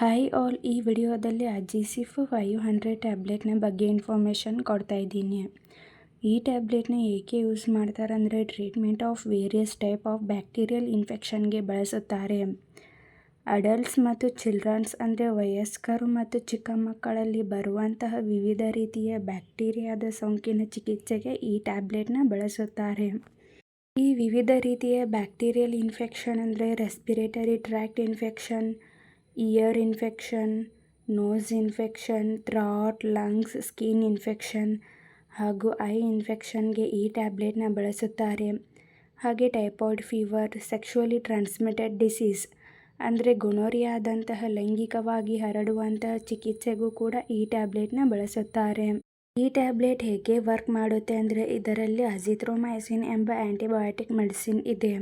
Hi all ಈ ವಿಡಿಯೋದಲ್ಲಿ ಅಜಿಸಿಫ್ five hundred ಟ್ಯಾಬ್ಲೆಟ್ನ ಬಗ್ಗೆ ಇನ್ಫಾರ್ಮೇಷನ್ ಕೊಡ್ತಾ ಇದ್ದೀನಿ. ಈ ಟ್ಯಾಬ್ಲೆಟ್ನ ಏಕೆ ಯೂಸ್ ಮಾಡ್ತಾರೆ ಅಂದರೆ treatment of various type of bacterial ಇನ್ಫೆಕ್ಷನ್ಗೆ ಬಳಸುತ್ತಾರೆ. ಅಡಲ್ಟ್ಸ್ ಮತ್ತು ಚಿಲ್ಡ್ರನ್ಸ್ ಅಂದರೆ ವಯಸ್ಕರು ಮತ್ತು ಚಿಕ್ಕ ಮಕ್ಕಳಲ್ಲಿ ಬರುವಂತಹ ವಿವಿಧ ರೀತಿಯ ಬ್ಯಾಕ್ಟೀರಿಯಾದ ಸೋಂಕಿನ ಚಿಕಿತ್ಸೆಗೆ ಈ ಟ್ಯಾಬ್ಲೆಟ್ನ ಬಳಸುತ್ತಾರೆ. ಈ ವಿವಿಧ ರೀತಿಯ ಬ್ಯಾಕ್ಟೀರಿಯಲ್ ಇನ್ಫೆಕ್ಷನ್ ಅಂದರೆ respiratory tract infection ear infection nose infection throat lungs skin infection ಹಾಗೂ ಐ ಇನ್ಫೆಕ್ಷನ್ಗೆ ಈ ಟ್ಯಾಬ್ಲೆಟ್ನ ಬಳಸುತ್ತಾರೆ. ಹಾಗೆ typhoid fever sexually transmitted disease ಅಂದರೆ ಗುಣೋರಿಯಾದಂತಹ ಲೈಂಗಿಕವಾಗಿ ಹರಡುವಂತಹ ಚಿಕಿತ್ಸೆಗೂ ಕೂಡ ಈ ಟ್ಯಾಬ್ಲೆಟ್ನ ಬಳಸುತ್ತಾರೆ. ಈ ಟ್ಯಾಬ್ಲೆಟ್ ಹೇಗೆ ವರ್ಕ್ ಮಾಡುತ್ತೆ ಅಂದರೆ ಇದರಲ್ಲಿ ಅಜಿಥ್ರೋಮೈಸಿನ್ ಎಂಬ ಆ್ಯಂಟಿಬಯೋಟಿಕ್ ಮೆಡಿಸಿನ್ ಇದೆ.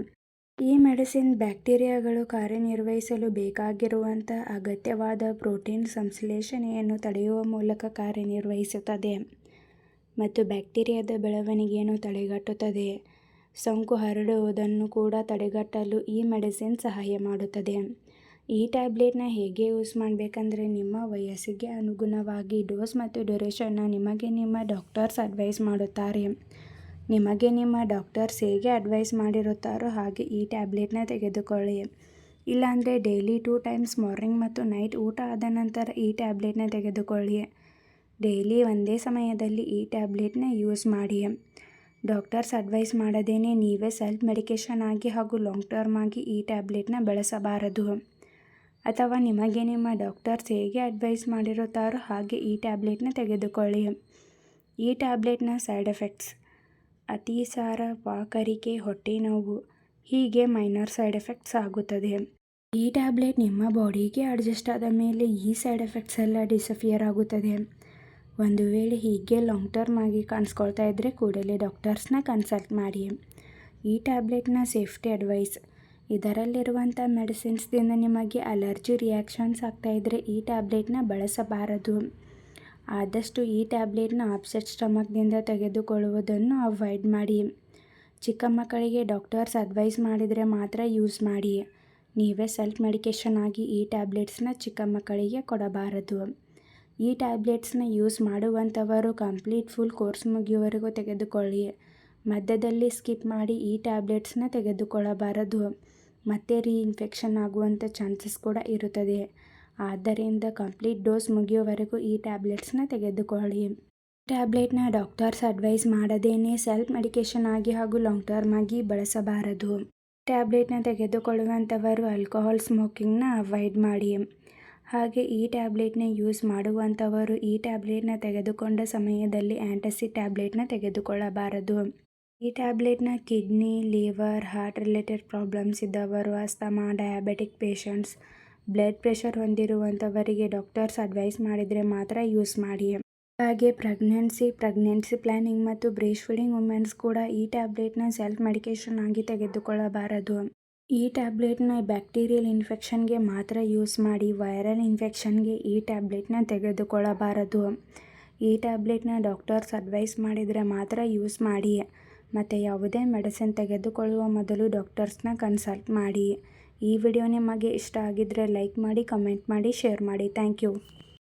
ಈ ಮೆಡಿಸಿನ್ ಬ್ಯಾಕ್ಟೀರಿಯಾಗಳು ಕಾರ್ಯನಿರ್ವಹಿಸಲು ಬೇಕಾಗಿರುವಂಥ ಅಗತ್ಯವಾದ ಪ್ರೋಟೀನ್ ಸಂಶ್ಲೇಷಣೆಯನ್ನು ತಡೆಯುವ ಮೂಲಕ ಕಾರ್ಯನಿರ್ವಹಿಸುತ್ತದೆ ಮತ್ತು ಬ್ಯಾಕ್ಟೀರಿಯಾದ ಬೆಳವಣಿಗೆಯನ್ನು ತಡೆಗಟ್ಟುತ್ತದೆ. ಸೋಂಕು ಹರಡುವುದನ್ನು ಕೂಡ ತಡೆಗಟ್ಟಲು ಈ ಮೆಡಿಸಿನ್ ಸಹಾಯ ಮಾಡುತ್ತದೆ. ಈ ಟ್ಯಾಬ್ಲೆಟ್ನ ಹೇಗೆ ಯೂಸ್ ಮಾಡಬೇಕಂದ್ರೆ ನಿಮ್ಮ ವಯಸ್ಸಿಗೆ ಅನುಗುಣವಾಗಿ ಡೋಸ್ ಮತ್ತು ಡ್ಯೂರೇಷನ್ನ ನಿಮಗೆ ನಿಮ್ಮ ಡಾಕ್ಟರ್ಸ್ ಅಡ್ವೈಸ್ ಮಾಡುತ್ತಾರೆ. ನಿಮಗೆ ನಿಮ್ಮ ಡಾಕ್ಟರ್ಸ್ ಹೇಗೆ ಅಡ್ವೈಸ್ ಮಾಡಿರುತ್ತಾರೋ ಹಾಗೆ ಈ ಟ್ಯಾಬ್ಲೆಟ್ನ ತೆಗೆದುಕೊಳ್ಳಿ. ಇಲ್ಲಾಂದರೆ ಡೈಲಿ ಟೂ ಟೈಮ್ಸ್ ಮಾರ್ನಿಂಗ್ ಮತ್ತು ನೈಟ್ ಊಟ ಆದ ನಂತರ ಈ ಟ್ಯಾಬ್ಲೆಟ್ನ ತೆಗೆದುಕೊಳ್ಳಿ. ಡೈಲಿ ಒಂದೇ ಸಮಯದಲ್ಲಿ ಈ ಟ್ಯಾಬ್ಲೆಟ್ನ ಯೂಸ್ ಮಾಡಿ. ಡಾಕ್ಟರ್ಸ್ ಅಡ್ವೈಸ್ ಮಾಡದೇನೆ ನೀವೇ ಸೆಲ್ಫ್ ಮೆಡಿಕೇಷನ್ ಆಗಿ ಹಾಗೂ ಲಾಂಗ್ ಟರ್ಮ್ ಆಗಿ ಈ ಟ್ಯಾಬ್ಲೆಟ್ನ ಬಳಸಬಾರದು. ಅಥವಾ ನಿಮಗೆ ನಿಮ್ಮ ಡಾಕ್ಟರ್ಸ್ ಹೇಗೆ ಅಡ್ವೈಸ್ ಮಾಡಿರುತ್ತಾರೋ ಹಾಗೆ ಈ ಟ್ಯಾಬ್ಲೆಟ್ನ ತೆಗೆದುಕೊಳ್ಳಿ. ಈ ಟ್ಯಾಬ್ಲೆಟ್ನ ಸೈಡ್ ಎಫೆಕ್ಟ್ಸ್. ಅತಿಸಾರ ವಾಕರಿಕೆ ಹೊಟ್ಟೆ ನೋವು. ಹೀಗೆ ಮೈನರ್ ಸೈಡ್ ಎಫೆಕ್ಟ್ಸ್ ಆಗುತ್ತದೆ. ಈ ಟ್ಯಾಬ್ಲೆಟ್ ನಿಮ್ಮ ಬಾಡಿಗೆ ಅಡ್ಜಸ್ಟ್ ಆದ ಮೇಲೆ ಈ ಸೈಡ್ ಎಫೆಕ್ಟ್ಸ್ ಎಲ್ಲ ಡಿಸಫಿಯರ್ ಆಗುತ್ತದೆ. ಒಂದು ವೇಳೆ ಹೀಗೆ ಲಾಂಗ್ ಟರ್ಮ್ ಆಗಿ ಕಾಣಿಸ್ಕೊಳ್ತಾ ಇದ್ದರೆ ಕೂಡಲೇ ಡಾಕ್ಟರ್ಸ್ನ ಕನ್ಸಲ್ಟ್ ಮಾಡಿ. ಈ ಟ್ಯಾಬ್ಲೆಟ್ನ ಸೇಫ್ಟಿ ಅಡ್ವೈಸ್. ಇದರಲ್ಲಿರುವಂಥ ಮೆಡಿಸಿನ್ಸ್ದಿಂದ ನಿಮಗೆ ಅಲರ್ಜಿ ರಿಯಾಕ್ಷನ್ಸ್ ಆಗ್ತಾಯಿದ್ರೆ ಈ ಟ್ಯಾಬ್ಲೆಟ್ನ ಬಳಸಬಾರದು. ಆದಷ್ಟು ಈ ಟ್ಯಾಬ್ಲೆಟ್ನ ಆಪ್ಸೆಟ್ ಸ್ಟಮಕ್ನಿಂದ ತೆಗೆದುಕೊಳ್ಳುವುದನ್ನು ಅವಾಯ್ಡ್ ಮಾಡಿ. ಚಿಕ್ಕ ಮಕ್ಕಳಿಗೆ ಡಾಕ್ಟರ್ಸ್ ಅಡ್ವೈಸ್ ಮಾಡಿದರೆ ಮಾತ್ರ ಯೂಸ್ ಮಾಡಿ. ನೀವೇ ಸೆಲ್ಫ್ ಮೆಡಿಕೇಷನ್ ಆಗಿ ಈ ಟ್ಯಾಬ್ಲೆಟ್ಸ್ನ ಚಿಕ್ಕ ಮಕ್ಕಳಿಗೆ ಕೊಡಬಾರದು. ಈ ಟ್ಯಾಬ್ಲೆಟ್ಸ್ನ ಯೂಸ್ ಮಾಡುವಂಥವರು ಕಂಪ್ಲೀಟ್ ಫುಲ್ ಕೋರ್ಸ್ ಮುಗಿಯುವವರೆಗೂ ತೆಗೆದುಕೊಳ್ಳಿ. ಮಧ್ಯದಲ್ಲಿ ಸ್ಕಿಪ್ ಮಾಡಿ ಈ ಟ್ಯಾಬ್ಲೆಟ್ಸ್ನ ತೆಗೆದುಕೊಳ್ಳಬಾರದು. ಮತ್ತೆ ರೀಇನ್ಫೆಕ್ಷನ್ ಆಗುವಂಥ ಚಾನ್ಸಸ್ ಕೂಡ ಇರುತ್ತದೆ. ಆದ್ದರಿಂದ ಕಂಪ್ಲೀಟ್ ಡೋಸ್ ಮುಗಿಯುವವರೆಗೂ ಈ ಟ್ಯಾಬ್ಲೆಟ್ಸ್ನ ತೆಗೆದುಕೊಳ್ಳಿ. ಟ್ಯಾಬ್ಲೆಟ್ನ ಡಾಕ್ಟರ್ಸ್ ಅಡ್ವೈಸ್ ಮಾಡದೇನೆ ಸೆಲ್ಫ್ ಮೆಡಿಕೇಷನ್ ಆಗಿ ಹಾಗೂ ಲಾಂಗ್ ಟರ್ಮ್ ಆಗಿ ಬಳಸಬಾರದು. ಟ್ಯಾಬ್ಲೆಟ್ನ ತೆಗೆದುಕೊಳ್ಳುವಂಥವರು ಆಲ್ಕೋಹಾಲ್ ಸ್ಮೋಕಿಂಗ್ನ ಅವಾಯ್ಡ್ ಮಾಡಿ. ಹಾಗೆ ಈ ಟ್ಯಾಬ್ಲೆಟ್ನ ಯೂಸ್ ಮಾಡುವಂಥವರು ಈ ಟ್ಯಾಬ್ಲೆಟ್ನ ತೆಗೆದುಕೊಂಡ ಸಮಯದಲ್ಲಿ ಆ್ಯಂಟಸಿಡ್ ಟ್ಯಾಬ್ಲೆಟ್ನ ತೆಗೆದುಕೊಳ್ಳಬಾರದು. ಈ ಟ್ಯಾಬ್ಲೆಟ್ನ kidney, liver, heart related problems ಇದ್ದವರು, asthma, diabetic patients blood pressure ಹೊಂದಿರುವಂಥವರಿಗೆ doctor's advice ಮಾಡಿದರೆ ಮಾತ್ರ ಯೂಸ್ ಮಾಡಿ ಹಾಗೆ ಪ್ರೆಗ್ನೆನ್ಸಿ ಪ್ರೆಗ್ನೆನ್ಸಿ ಪ್ಲ್ಯಾನಿಂಗ್ ಮತ್ತು ಬ್ರೇಸ್ಟ್ ಫೀಡಿಂಗ್ ವುಮೆನ್ಸ್ ಕೂಡ ಈ ಟ್ಯಾಬ್ಲೆಟ್ನ ಸೆಲ್ಫ್ ಮೆಡಿಕೇಷನ್ ಆಗಿ ತೆಗೆದುಕೊಳ್ಳಬಾರದು. ಈ ಟ್ಯಾಬ್ಲೆಟ್ನ ಬ್ಯಾಕ್ಟೀರಿಯಲ್ ಇನ್ಫೆಕ್ಷನ್ಗೆ ಮಾತ್ರ ಯೂಸ್ ಮಾಡಿ ವೈರಲ್ ಇನ್ಫೆಕ್ಷನ್ಗೆ ಈ ಟ್ಯಾಬ್ಲೆಟ್ನ ತೆಗೆದುಕೊಳ್ಳಬಾರದು. ಈ ಟ್ಯಾಬ್ಲೆಟ್ನ ಡಾಕ್ಟರ್ಸ್ ಅಡ್ವೈಸ್ ಮಾಡಿದರೆ ಮಾತ್ರ ಯೂಸ್ ಮಾಡಿ ಮತ್ತು ಯಾವುದೇ ಮೆಡಿಸಿನ್ ತೆಗೆದುಕೊಳ್ಳುವ ಮೊದಲು ಡಾಕ್ಟರ್ಸ್ನ ಕನ್ಸಲ್ಟ್ ಮಾಡಿ. ಈ ವಿಡಿಯೋ ನಿಮಗೆ ಇಷ್ಟ ಆಗಿದ್ದರೆ ಲೈಕ್ ಮಾಡಿ ಕಮೆಂಟ್ ಮಾಡಿ ಶೇರ್ ಮಾಡಿ. Thank you.